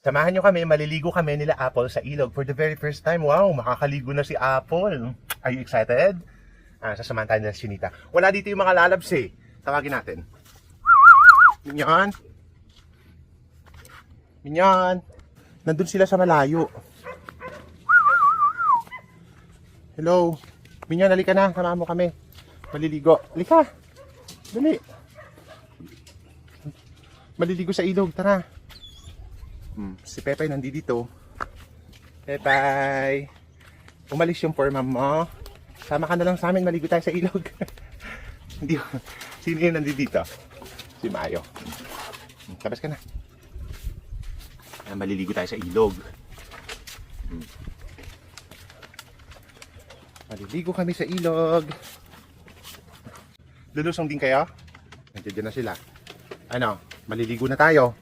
Samahan nyo kami, maliligo kami nila Apple sa ilog for the very first time. Wow, makakaligo na si Apple. Are you excited? Ah, sasamahan tayo nila si Chinita. Wala dito yung mga lalabs eh. Tawagin natin. Minyan. Minyan. Nandun sila sa malayo. Hello. Minyan, halika na. Samahan mo kami. Maliligo. Halika. Dali. Maliligo sa ilog. Tara. Hmm, si Pepay nandito. Pepay. Umalis yung forma mo. Sama ka na lang sa amin. Maligo tayo sa ilog. Hindi. Sino yun nandito? Si Mayo. Hmm, Labas ka na. Ah, maliligo tayo sa ilog. Hmm. Maliligo kami sa ilog. Lulusong din kayo? Nandiyan na sila. Ano? Maliligo na tayo.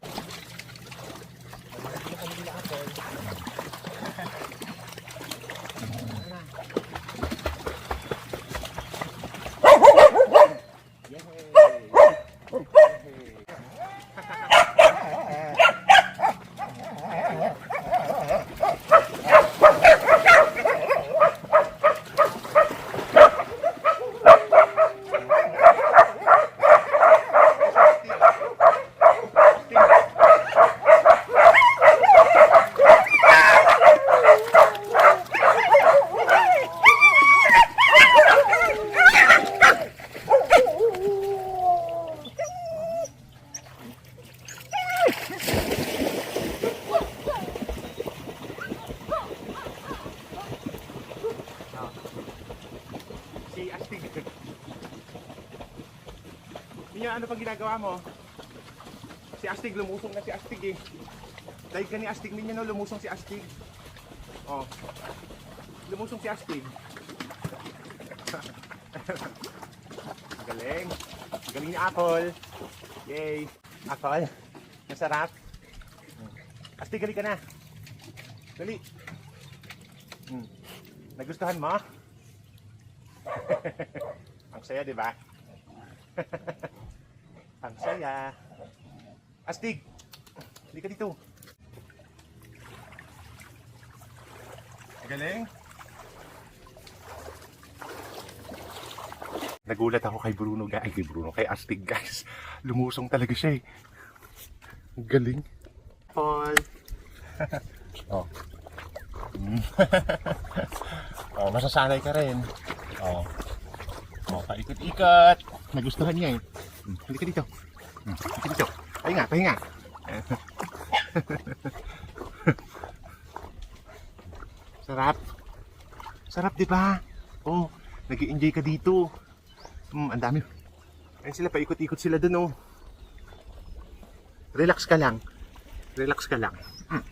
Si Astig. Minya, ano pang ginagawa mo? Si Astig, lumusong na si Astig eh. Dahil ka ni Astig, Minya, no, lumusong si Astig. Oh. Lumusong si Astig. Galing. Galing ni Apple. Yay. Apple. Masarap. Astig, gali ka na. Dali. Hmm. Nagustuhan mo? Ang saya, di ba? Ang saya. Astig! Hindi ka dito. Galing. Nagulat ako kay Bruno, guys. Ay, kay Bruno, kay Astig, guys. Lumusong talaga siya eh. Galing. Paul. oh. Oh, masasanay ka rin. Oh. Oh, paikot-ikot. Nagustuhan niya eh. Halika dito. Hmm, Halika dito. Pahinga, pahinga. Sarap. Sarap, di ba? Oh, nag enjoy ka dito. Hmm, ang dami. Ayun sila, paikot-ikot sila dun, oh. Relax ka lang. Relax ka lang. Hmm.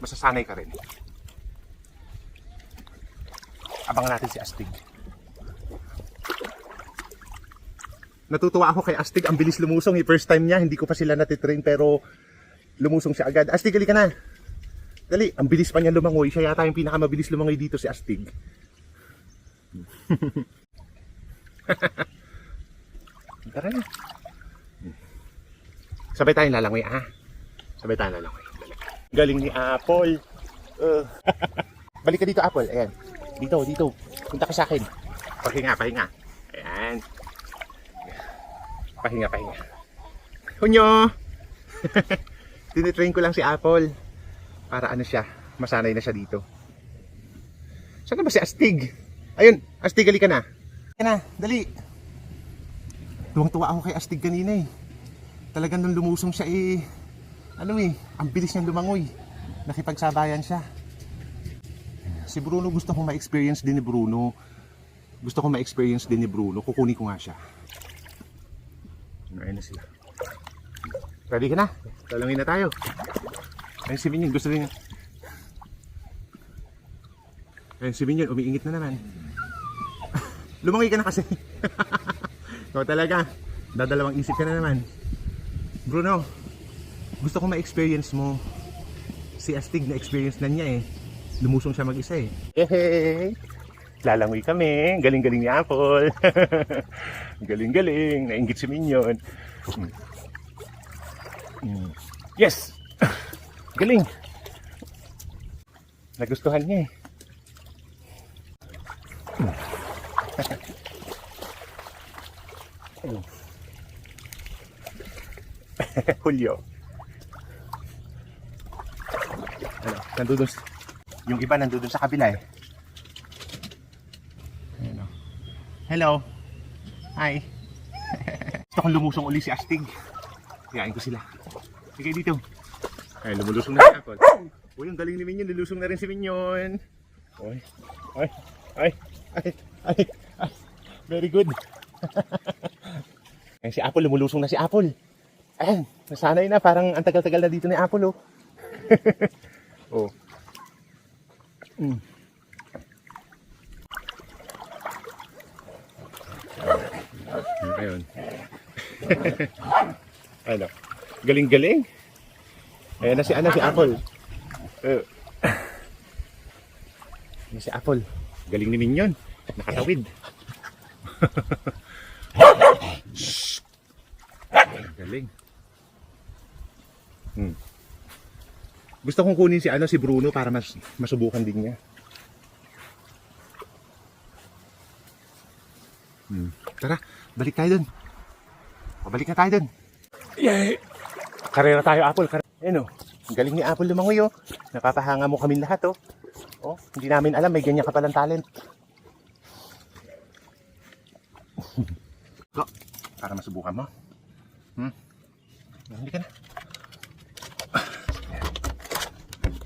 Masasanay ka rin. Abangan natin si Astig. Natutuwa ako kay Astig. Ang bilis lumusong. Eh. First time niya. Hindi ko pa sila natitrain pero lumusong siya agad. Astig, gali ka na. Dali. Ang bilis pa niya lumangoy. Siya yata yung pinakamabilis lumangoy dito si Astig. Tara na. Sabay tayong lalangoy, ah. Sabay tayong lalangoy. Galing ni Apple. Uh. Balik ka dito, Apple. Ayan. Dito, dito. Punta ka sa akin. Pahinga, pahinga. Ayan. Pahinga, pahinga. Hunyo! Tinitrain ko lang si Apple. Para ano siya, masanay na siya dito. Saan na ba si Astig? Ayun, Astig, gali ka na. Ka na, dali. Tuwang-tuwa ako kay Astig kanina eh. Talagang nung lumusong siya eh, ano eh, ang bilis niyang lumangoy. Nakipagsabayan siya. Si Bruno gusto kong ma-experience din ni Bruno. Gusto kong ma-experience din ni Bruno. Kukunin ko nga siya. Ayun na sila. Ready ka na? Lalangin na tayo. Ayun si Minyon, gusto rin niya. Ayun si Minyon, umiingit na naman. Lumangoy ka na kasi. Ikaw talaga. Dadalawang isip ka na naman. Bruno, gusto ko ma-experience mo. Si Astig na experience na niya eh. Lumusong siya mag-isa eh. Yehey! Lalangoy kami. Galing-galing ni Apple. Galing-galing. Nainggit si Minion. Mm. Yes! Galing. Nagustuhan niya eh. Julio. Ano, nandun yung iba nandun sa kabila eh. Oh. Hello. Hi. Gusto kong lumusong uli si Astig. Kayain ko sila. Sige dito. Ay, lumulusong na si Apple. Uy, ang galing ni Minion. Lulusong na rin si Minion. Uy. Ay. Ay. Ay. Ay. Ay. Very good. Ay, si Apple. Lumulusong na si Apple. Ayan. Nasanay na. Parang ang tagal-tagal na dito ni Apple, oh. oh. Mm. Ayun. ano? Galing-galing. Ayan na si, ano, si Apple. Uh. Ano si Apple? Galing ni Minion. Nakatawid. Galing. Hmm. Gusto kong kunin si ano si Bruno para mas masubukan din niya. Hmm. Tara, balik tayo dun. Pabalik na tayo dun. Yay! Karera tayo, Apple. Kar Ayun oh. Ang galing ni Apple lumangoy oh. Napapahanga mo kami lahat oh. Oh, hindi namin alam may ganyan ka palang talent. Go. Para masubukan mo. Hmm? Hindi ka na.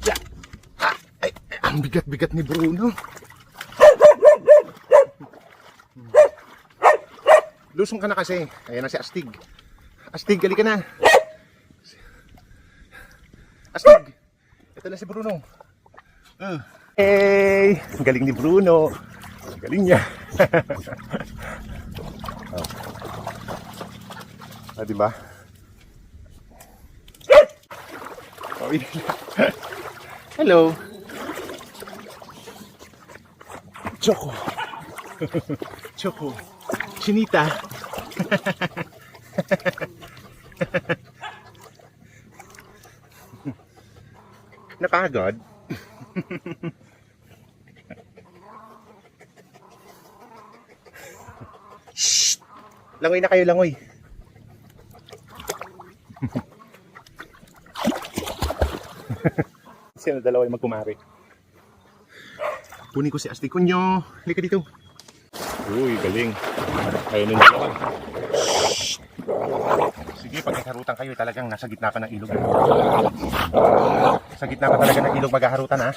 Yeah. Ah, ay, ang bigat-bigat ni Bruno. Lusong ka na kasi. Ayan na si Astig. Astig, gali ka na. Astig! Ito na si Bruno. Uh. Hey! Galing ni Bruno. Galing niya. Ah? Oh, yun na. Hello. Choco. Choco. Chinita. Napagod? Shh! Langoy na kayo, langoy. Sino dalawa yung magkumari? Kunin ko si Asti Kunyo. Halika dito. Uy, galing. Kayo ng dalawa. Sige, pag nagharutan kayo, talagang nasa gitna pa ng ilog. Sa gitna pa talaga ng ilog maghaharutan, ha?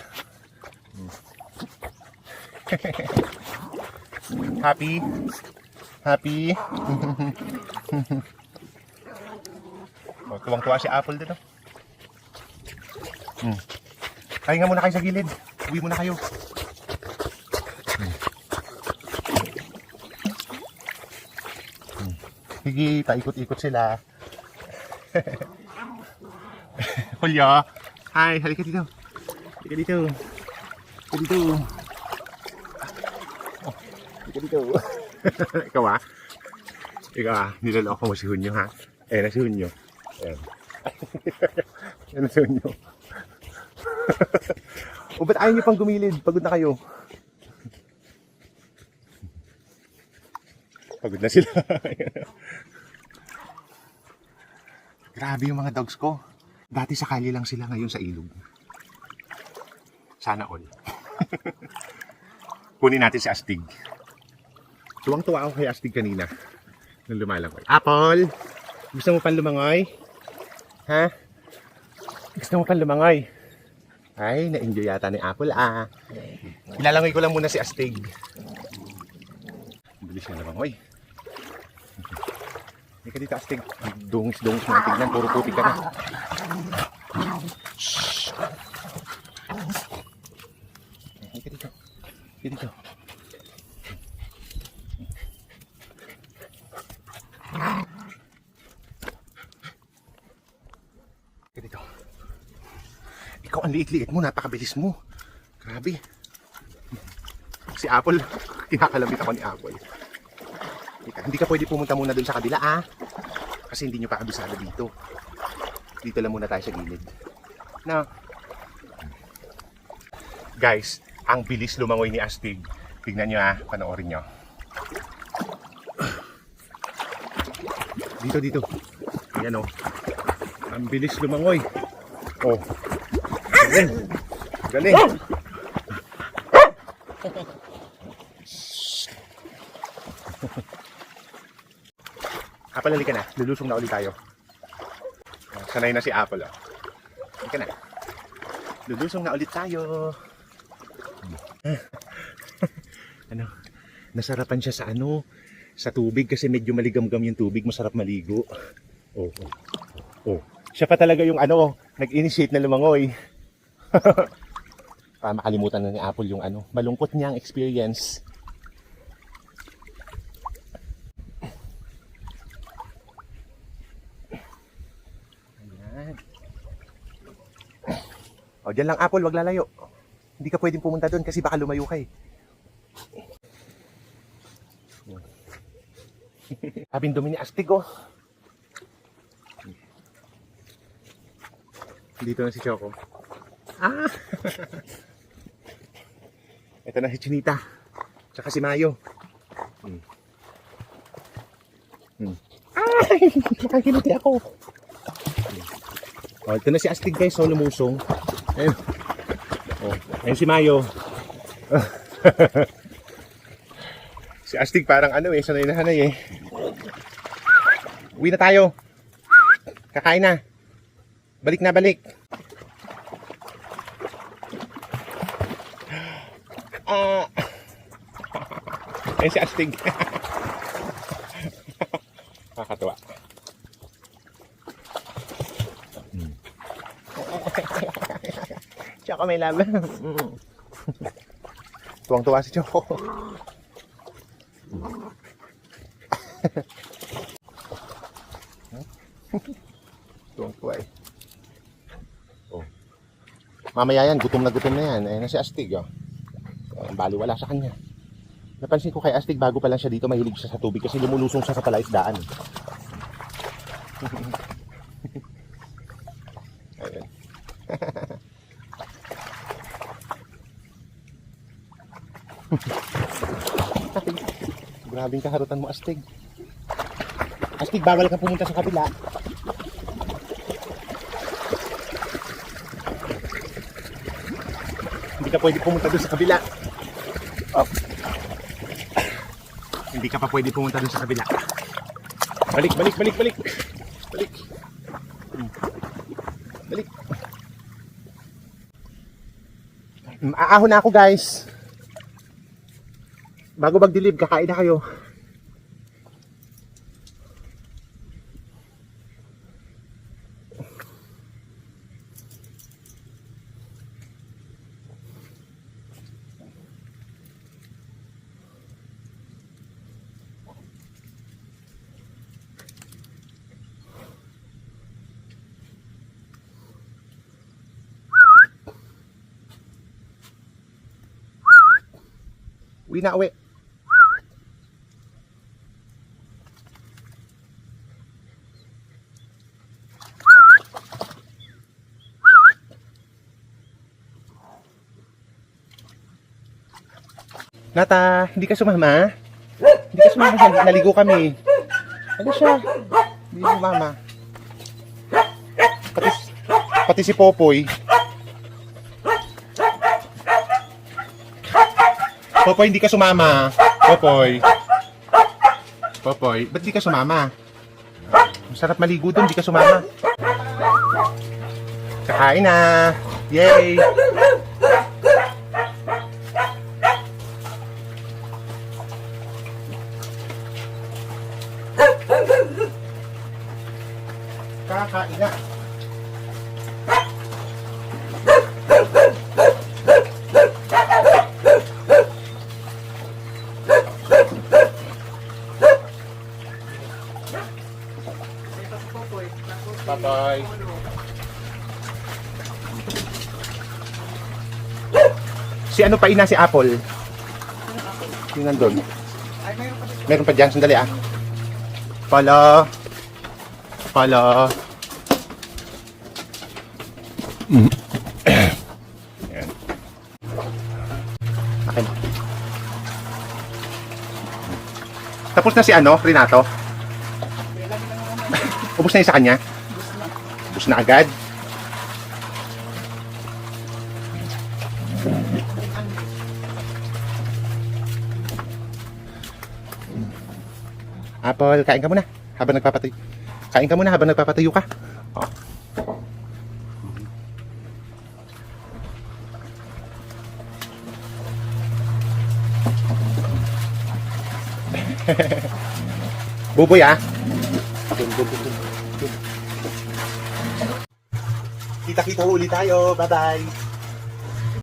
Happy? Happy? oh, tuwang-tuwa si Apple dito. Hmm. Kaya nga muna kayo sa gilid. Uwi muna kayo. Hmm. Hmm. Sige, paikot-ikot sila. Julio. Hi, halika dito. Halika dito. Halika dito. Oh, halika dito. Ikaw ah. Ikaw ah, niloloko mo si Hunyo ha. Eh, na si Hunyo. Ayan. Yan na si Hunyo. o ba't ayaw niyo pang gumilid? Pagod na kayo. Pagod na sila. Grabe yung mga dogs ko. Dati sa kali lang sila ngayon sa ilog. Sana all. Kunin natin si Astig. Tuwang-tuwa ako kay Astig kanina. Nung lumalangoy. Apple! Gusto mo pang lumangoy? Ha? Gusto mo pang lumangoy? Ay, na-enjoy yata ni Apple ah. Ilalangoy ko lang muna si Astig. Bilis na lumangoy. Hindi ka dito, Astig. Dungis-dungis mo tignan. Puro putik ka na. Shhh. Hindi ka dito. Hindi dito. Hindi dito. Ikaw ang liit-liit mo. Napakabilis mo. Grabe. Si Apple. Kinakalabit ako ni Apple. Teka, hindi ka pwede pumunta muna dun sa kabila ah. Kasi hindi nyo pa kabisado dito. Dito lang muna tayo sa gilid. No. Guys, ang bilis lumangoy ni Astig. Tignan nyo ah, panoorin nyo. Dito, dito. Ayan oh. Ang bilis lumangoy. Oh. Galing. Galing. Apple, halika na. Lulusong na ulit tayo. Oh, Sanay na si Apple, oh. Halika na. Lulusong na ulit tayo. ano? Nasarapan siya sa ano? Sa tubig kasi medyo maligamgam yung tubig. Masarap maligo. Oh, oh. oh. Siya pa talaga yung ano, nag-initiate na lumangoy. Para makalimutan na ni Apple yung ano, malungkot niyang experience. O, dyan lang Apple, wag lalayo. Hindi ka pwedeng pumunta doon kasi baka lumayo ka eh. Abing dumi ni Astig oh. Dito na si Choco. Ah! Ito na si Chinita. Tsaka si Mayo. Hmm. Hmm. Ay! Nakakinuti ako. Oh, ito na si Astig guys, so lumusong. Ayun. Oh, ayun si Mayo. si Astig parang ano eh, sanay na hanay eh. Uwi na tayo. Kakain na. Balik na, balik. Ah. ayun si Astig. Choco may love. Tuwang-tuwa si Choco. Tuwang-tuwa eh. Oh. Mamaya yan, gutom na gutom na yan. Ayan na si Astig. Oh. Ang baliwala sa kanya. Napansin ko kay Astig bago pa lang siya dito, mahilig siya sa tubig kasi lumulusong siya sa palaisdaan. Grabing kaharutan mo, Astig. Astig, bawal ka pumunta sa kabila. Hindi ka pwede pumunta doon sa kabila. Oh. Hindi ka pa pwede pumunta doon sa kabila. Balik, balik, balik, balik. Balik. Balik. Mm, Aahon na ako guys. Bago magdilib, kakain na kayo. Uwi na, uwi. Nata, hindi ka sumama? Hindi ka sumama, Nal- naligo kami. Ano siya? Hindi sumama. Pati, pati si Popoy. Popoy, hindi ka sumama. Popoy. Popoy, ba't di ka sumama? Masarap maligo doon, di ka sumama. Kakain na. Yay! Kakain na. Bye-bye. Si ano pa ina si Apple? Yung nandun. Meron pa dyan. Sandali ah. Pala. Pala. Ayan. Tapos na si ano, Renato? Ubus na yung sa kanya? Ubus na agad? Apple, kain ka muna. Habang nagpapatayo. Kain ka muna habang nagpapatayo ka. Buboy ah. Kita-kita ulit tayo. Bye-bye.